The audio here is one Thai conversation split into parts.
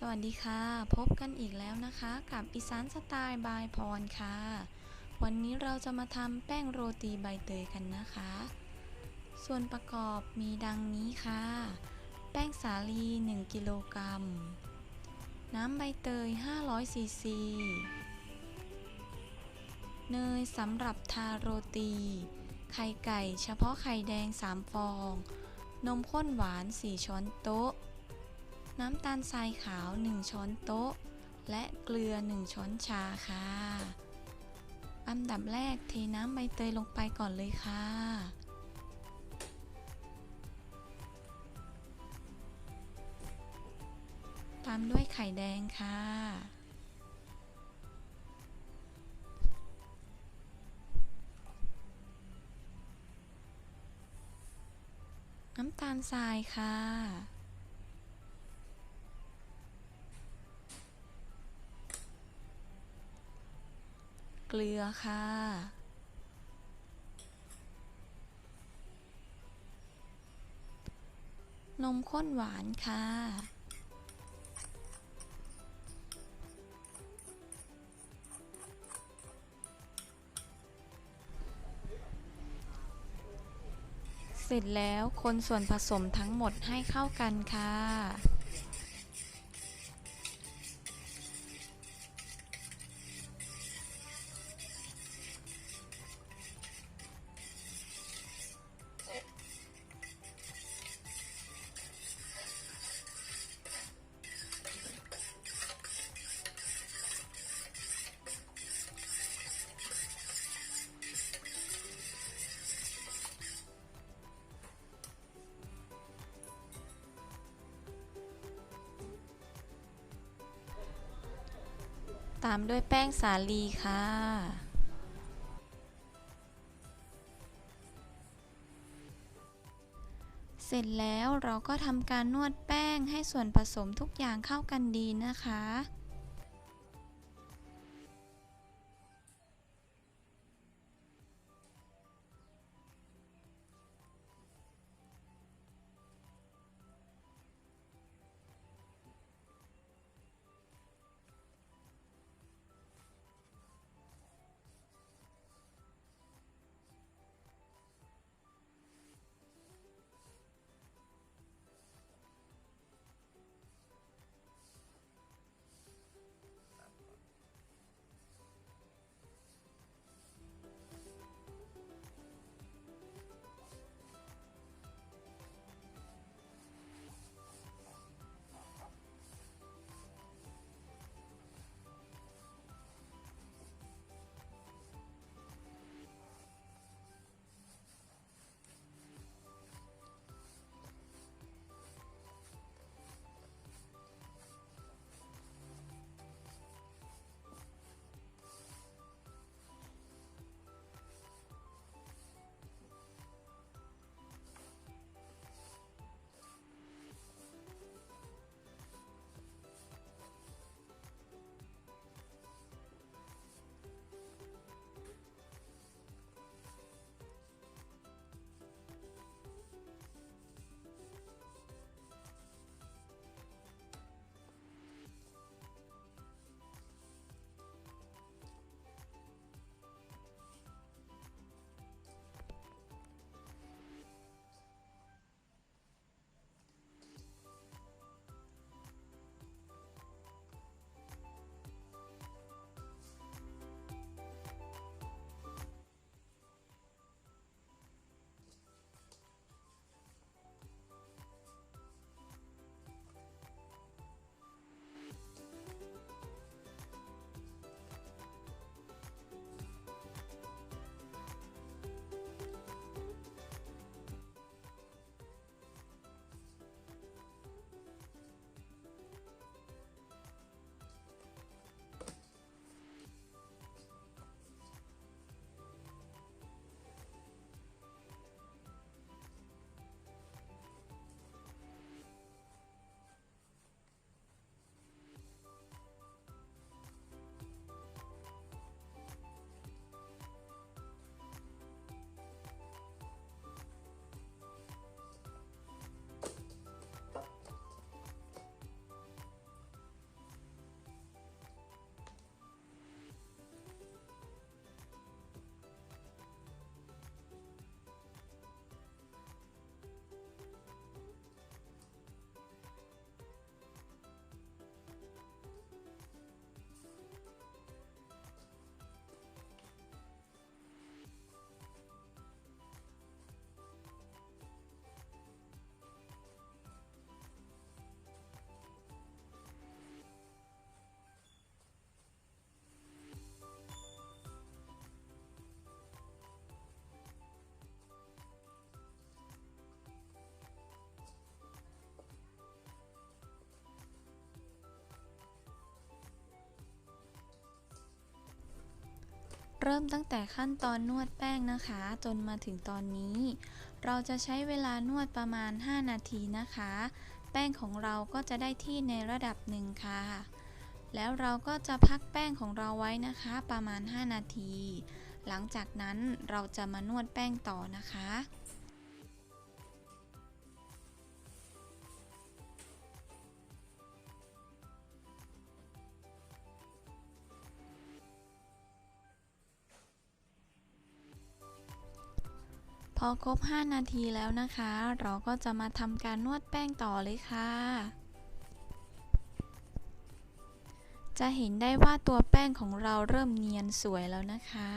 สวัสดีค่ะ พบกันอีกแล้วนะคะกับอีสานสไตล์บายพรค่ะ วันนี้เราจะมาทำแป้งโรตีใบเตยกันนะคะ ส่วนประกอบมีดังนี้ค่ะ แป้งสาลี 1 กิโลกรัม น้ำใบเตย 500 ซีซี เนยสำหรับทาโรตี ไข่ไก่เฉพาะไข่แดง 3 ฟอง นมข้นหวาน 4 ช้อนโต๊ะ น้ำตาลทรายขาว 1 ช้อนโต๊ะ และเกลือ 1 ช้อนชาค่ะ อันดับแรกเทน้ำใบเตยลงไปก่อนเลยค่ะ ตามด้วยไข่แดงค่ะน้ำตาลทรายค่ะ ลือค่ะ นมข้นหวานค่ะ เสร็จแล้วคนส่วนผสมทั้งหมดให้เข้ากันค่ะ ตามด้วยแป้งสาลีค่ะ เสร็จแล้วเราก็ทำการนวดแป้งให้ส่วนผสมทุกอย่างเข้ากันดีนะคะ เริ่มตั้งแต่ขั้นตอนนวดแป้งนะคะ จนมาถึงตอนนี้ เราจะใช้เวลานวดประมาณ 5 นาทีนะคะ แป้งของเราก็จะได้ที่ในระดับหนึ่งค่ะ แล้วเราก็จะพักแป้งของเราไว้นะคะ ประมาณ 5 นาที หลังจากนั้นเราจะมานวดแป้งต่อนะคะ พอครบ 5 นาทีแล้วนะคะ เราก็จะมาทำการนวดแป้งต่อเลยค่ะ จะเห็นได้ว่าตัวแป้งของเราเริ่มเนียนสวยแล้วนะคะ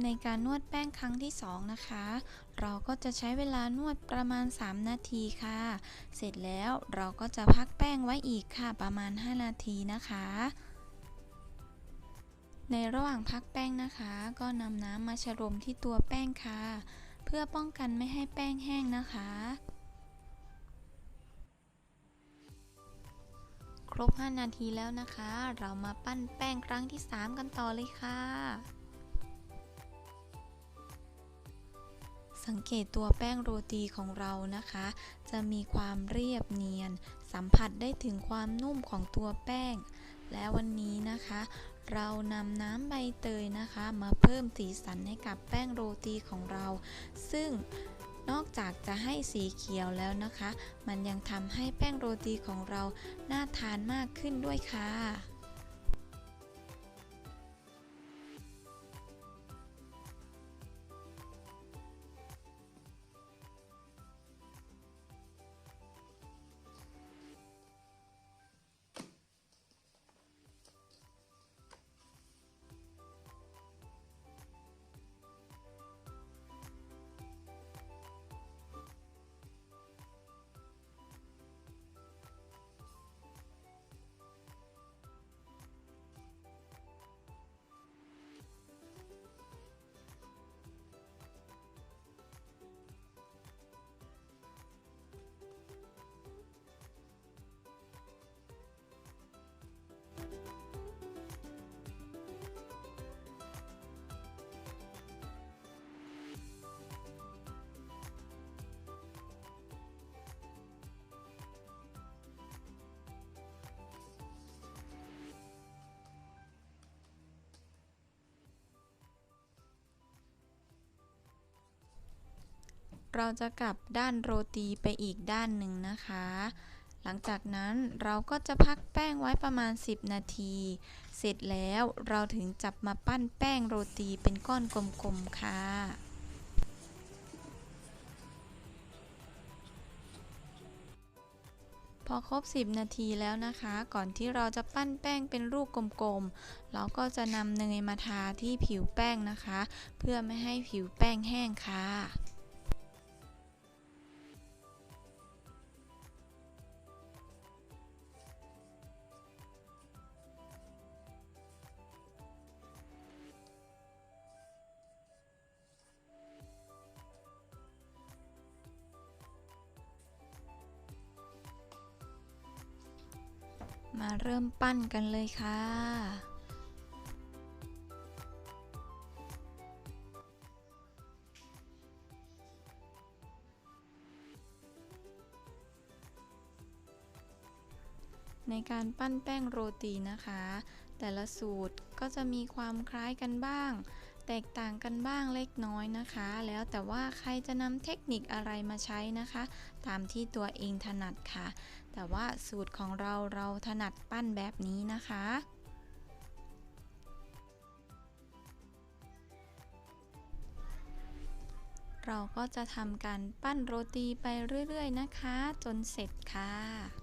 ในการนวดแป้งครั้งที่ 2 นะคะ เราก็จะใช้เวลานวดประมาณ 3 นาทีค่ะ เสร็จแล้วเราก็จะพักแป้งไว้อีกค่ะประมาณ 5 นาทีนะคะในระหว่างพักแป้งนะคะ ก็นำน้ำมาชโลมที่ตัวแป้งค่ะ เพื่อป้องกันไม่ให้แป้งแห้งนะคะ ครบ 5 นาทีแล้วนะคะ เรามาปั้นแป้งครั้งที่ 3 กันต่อเลยค่ะ สังเกตตัวแป้งโรตีของเรานะคะ จะมีความเรียบเนียน สัมผัสได้ถึงความนุ่มของตัวแป้ง และวันนี้นะคะ เรานำน้ำใบเตยนะคะ มาเพิ่มสีสันให้กับแป้งโรตีของเรา ซึ่งนอกจากจะให้สีเขียวแล้วนะคะ มันยังทำให้แป้งโรตีของเราน่าทานมากขึ้นด้วยค่ะ เราจะกลับด้านโรตีไปอีกด้านหนึ่งนะคะ หลังจากนั้นเราก็จะพักแป้งไว้ประมาณ 10 นาที เสร็จแล้วเราถึงจับมาปั้นแป้งโรตีเป็นก้อนกลมๆค่ะพอครบ 10 นาทีแล้วนะคะ ก่อนที่เราจะปั้นแป้งเป็นรูปกลมๆ เราก็จะนำเนยมาทาที่ผิวแป้งนะคะ เพื่อไม่ให้ผิวแป้งแห้งค่ะ มาเริ่มปั้นกันเลยค่ะในการปั้นแป้งโรตีนะคะ แต่ละสูตรก็จะมีความคล้ายกันบ้าง แตกต่างกันบ้างเล็กน้อยนะคะ แล้วแต่ว่าใครจะนำเทคนิคอะไรมาใช้นะคะ ตามที่ตัวเองถนัดค่ะ แต่ว่าสูตรของเราเราถนัดปั้นแบบนี้นะคะเราก็จะทำการปั้นโรตีไปเรื่อย ๆ นะคะ จนเสร็จค่ะ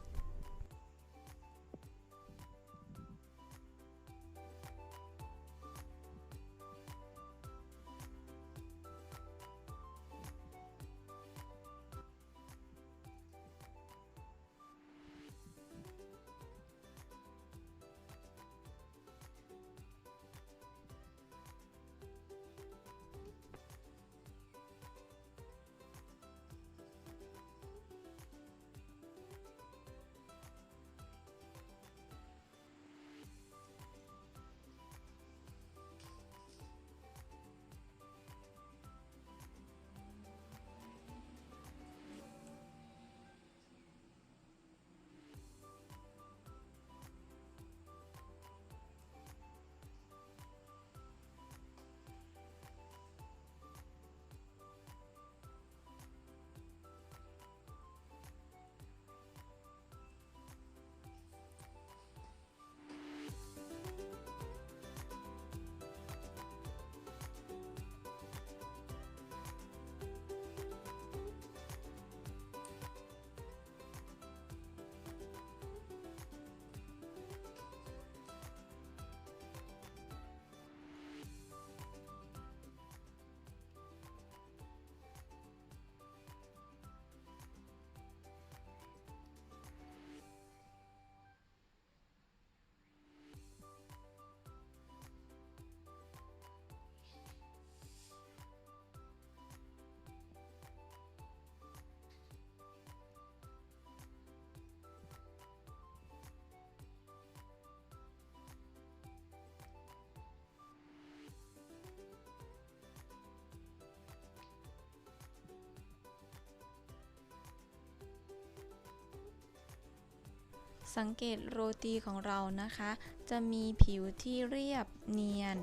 สังเกตโรตีของเรานะคะ จะมีผิวที่เรียบเนียน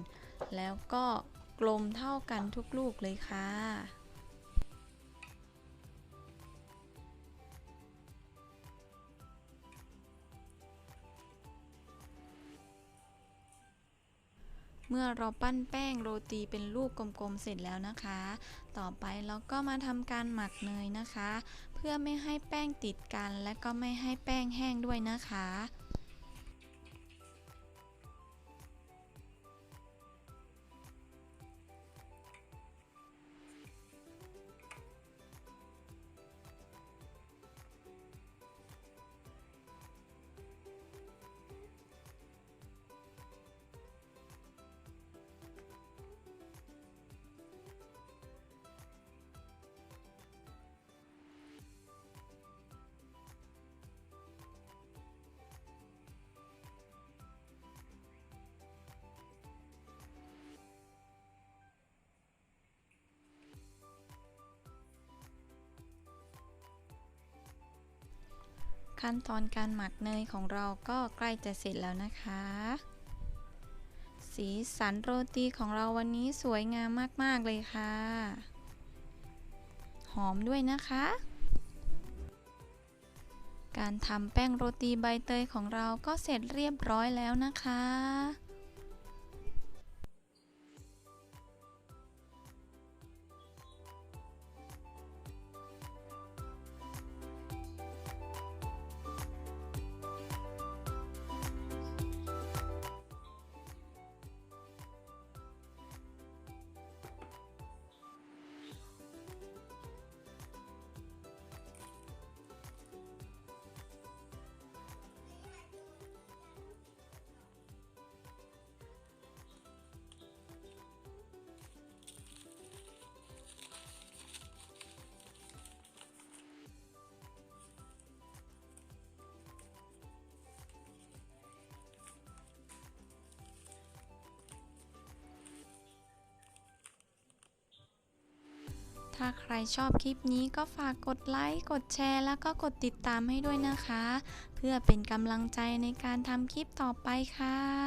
แล้วก็กลมเท่ากันทุกลูกเลยค่ะเมื่อเราปั้นแป้งโรตีเป็นลูกกลมๆเสร็จแล้วนะคะ ต่อไปเราก็มาทำการหมักเนยนะคะ เพื่อไม่ให้แป้งติดกันและก็ไม่ให้แป้งแห้งด้วยนะคะ ขั้นตอนการหมักเนยของเราก็ใกล้จะเสร็จแล้วนะคะ สีสันโรตีของเราวันนี้สวยงามมาก ๆ เลยค่ะ หอมด้วยนะคะ การทำแป้งโรตีใบเตยของเราก็เสร็จเรียบร้อยแล้วนะคะ ถ้าใครชอบคลิปนี้ก็ฝากกดไลค์ กดแชร์ แล้วก็กดติดตามให้ด้วยนะคะ เพื่อเป็นกำลังใจในการทำคลิปต่อไปค่ะ